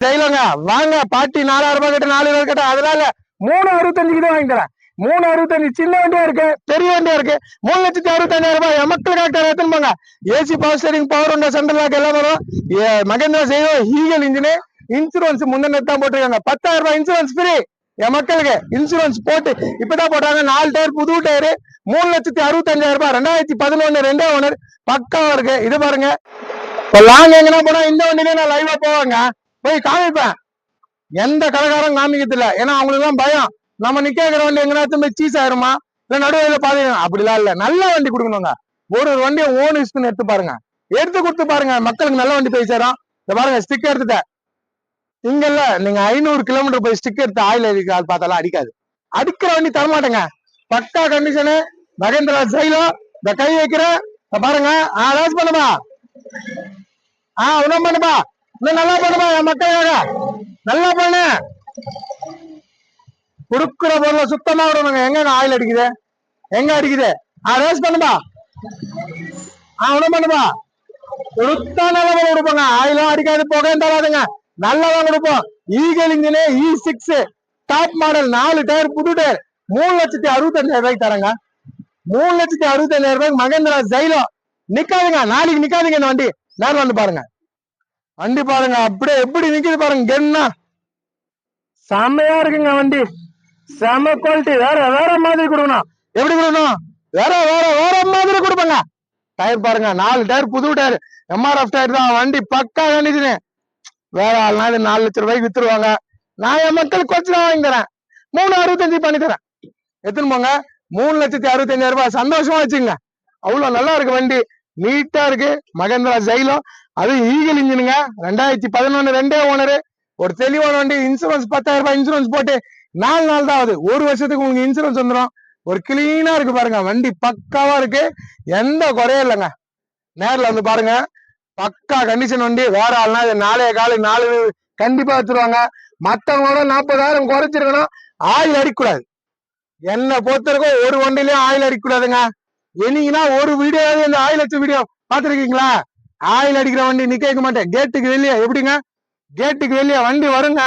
செய்யலங்க வாங்க பாட்டி நாலாயிரம் ரூபாய் கிட்ட நாலு ரூபாய் கிட்ட அதனால மூணு அறுபத்தஞ்சுக்கு தான் வாங்கி தரேன் மூணு அறுபத்தஞ்சு சின்ன வண்டியா இருக்கு பெரிய வண்டியா இருக்கு. மூணு லட்சத்தி அறுபத்தஞ்சாயிரம் ரூபாய் மக்களுக்காக கரெக்டா எடுத்துன்னு போங்க. ஏசி பவர் ஸ்டேரிங் பவர் உண்டா சென்ட்ரல் லாக் எல்லாம் வரும். ஏ, மகேந்திரா செய்வோம் ஹீகல் இன்ஜினு இன்சூரன்ஸ் முந்தின தான் போட்டிருக்காங்க. பத்தாயிரம் ரூபாய் இன்சூரன்ஸ் ஃப்ரீ என் மக்களுக்கு இன்சூரன்ஸ் போட்டு இப்பதான் போட்டாங்க. நாலு டயர் புது டயர் மூணு லட்சத்தி அறுபத்தஞ்சாயிரம் ரூபாய் ரெண்டாயிரத்தி பதினொன்னு ரெண்டே ஓனர் பக்காவா இருக்கு. இது பாருங்க. இப்ப லாங் எங்கன்னா போனா இந்த வண்டியிலே நான் லைவா போவாங்க. போய் காமிப்பேன். எந்த கடைக்காரன் காமிக்கிறது ஏன்னா அவங்களுக்கு தான் பயம். நம்ம நிக்கிற வண்டி எங்கனாச்சும் போய் சீஸ் ஆயிருமா? இல்ல நடுவில் பாத்தீங்க அப்படிலாம் இல்ல. நல்ல வண்டி கொடுக்கணுங்க. ஒரு ஒரு வண்டியை ஓன் யூஸ் பண்ணி எடுத்து பாருங்க. எடுத்து கொடுத்து பாருங்க. மக்களுக்கு நல்ல வண்டி போய் சேரும். இந்த பாருங்க ஸ்டிக் எடுத்துட்டேன். இங்க இல்ல நீங்க ஐநூறு கிலோமீட்டர் போய் ஸ்டிக் எடுத்து ஆயில் அடிக்க பார்த்தாலும் அடிக்காது. அடிக்கிற வண்டி தரமாட்டேங்க பக்கா கண்டிஷனு மகேந்திரா சைலோ இந்த கை வைக்கிற பாருங்க. ஆ லாஸ் பண்ணுமா? ஆ ஒன்றும் பண்ணுமா? இன்னும் நல்லா பண்ணுமா என் மக்களுக்காக நல்லா பண்ணு. கொடுக்குற பொருளை சுத்தமா விடணுங்க. எங்க ஆயில் அடிக்குது? எங்க அடிக்குது? ஆ ரேஸ் பண்ணுமா? ஆ இன்னும் பண்ணுமா? கொடுத்தா நல்ல பொருள் கொடுப்போங்க. ஆயிலும் அடிக்காது புகையும் தராதுங்க. நல்லதான் கொடுப்போம். Eagle engine E six top model நாலு டயர் புது டயர் மூணு லட்சத்தி அறுபத்தஞ்சாயிரம் ரூபாய்க்கு தரங்க. மூணு லட்சத்தி அறுபத்தஞ்சாயிரம் ரூபாய்க்கு மகேந்திரா ஜைலோ நிக்காதுங்க. நாளைக்கு நிக்காதுங்க இந்த வண்டி. நேரம் வந்து பாருங்க. வண்டி பாருங்க அப்படியே எப்படி நிக்குது பாருங்க கென்னா. செமையா இருக்குங்க வண்டி. செம குவாலிட்டி வேற வேற மாதிரி கொடுக்கணும். எப்படி கொடுக்கணும்? வேற வேற வேற மாதிரி கொடுப்பங்க. டயர் பாருங்க நாலு டயர் புது டயர் எம்ஆர்எஃப் டயர் தான் வண்டி பக்கா கண்டிச்சுன்னு வேற ஆள்னா இது நாலு லட்சம் ரூபாய்க்கு வித்துருவாங்க. நான் என் மக்களுக்கு கொஞ்சம் தான் வாங்கி தரேன் மூணு அறுபத்தஞ்சு பண்ணி தரேன் எத்தனை போங்க மூணு லட்சத்தி அறுபத்தஞ்சாயிரம் ரூபாய். சந்தோஷமா வச்சுங்க அவ்வளவு நல்லா இருக்கு வண்டி. நீட்டா இருக்கு. மகேந்திரா ஜெயிலோ. அது ஈகல் இன்ஜினுங்க. ரெண்டாயிரத்தி பதினொன்னு ரெண்டே ஓனரு. ஒரு தெளிவான வண்டி இன்சூரன்ஸ் பத்தாயிரம் ரூபாய் இன்சூரன்ஸ் போட்டு நாலு நாள் தான் ஆகுது. ஒரு வருஷத்துக்கு உங்களுக்கு இன்சூரன்ஸ் வந்துடும் ஒரு கிளீனா இருக்கு பாருங்க. வண்டி பக்காவா இருக்கு. எந்த குறையும் இல்லைங்க. நேர்ல வந்து பாருங்க. பக்கா கண்டிஷன் வண்டி. வேற ஆள்னா இது நாளைய காலை நாலு கண்டிப்பா வச்சிருவாங்க. மத்தவங்களோட நாற்பதாயிரம் குறைச்சிருக்கணும். ஆயில் அடிக்கூடாது என்னை பொறுத்தவரைக்கும் ஒரு வண்டிலயும் ஆயில் அடிக்கூடாதுங்க என்னைக்குன்னா ஒரு வீடியோ இந்த ஆயில் வச்ச வீடியோ பார்த்துருக்கீங்களா? ஆயில் அடிக்கிற வண்டி நிக்க வைக்க மாட்டேன். கேட்டுக்கு வெளியே எப்படிங்க? கேட்டுக்கு வெளியே வண்டி வருங்க.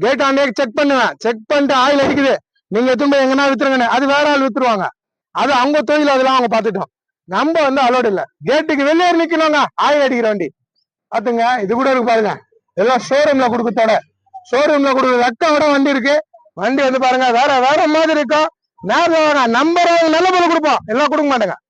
கேட் ஆண்டே செக் பண்ணுவேன். செக் பண்ணிட்டு ஆயில் அடிக்குது. நீங்க எத்தனை எங்கன்னா வித்துருங்கன்னு. அது வேற ஆள் வித்துருவாங்க. அது அவங்க தொழில் அதெல்லாம் அவங்க பார்த்துட்டோம். நம்ம வந்து அலோடு இல்ல. கேட்டுக்கு வெளியே நிக்கணுங்க. ஆயில் அடிக்கிற வண்டி. பாத்துங்க இது கூட இருக்கு பாருங்க. எல்லாம் ஷோரூம்ல கொடுக்கத்தோட ஷோரூம்ல கொடுக்குற ரெக்கோட வண்டி இருக்கு. வண்டி வந்து பாருங்க வேற வேற மாதிரி இருக்கும். நேரம் வாங்க. நம்பர் நல்ல பொருள் கொடுப்போம். எல்லாம் கொடுக்க மாட்டேங்க.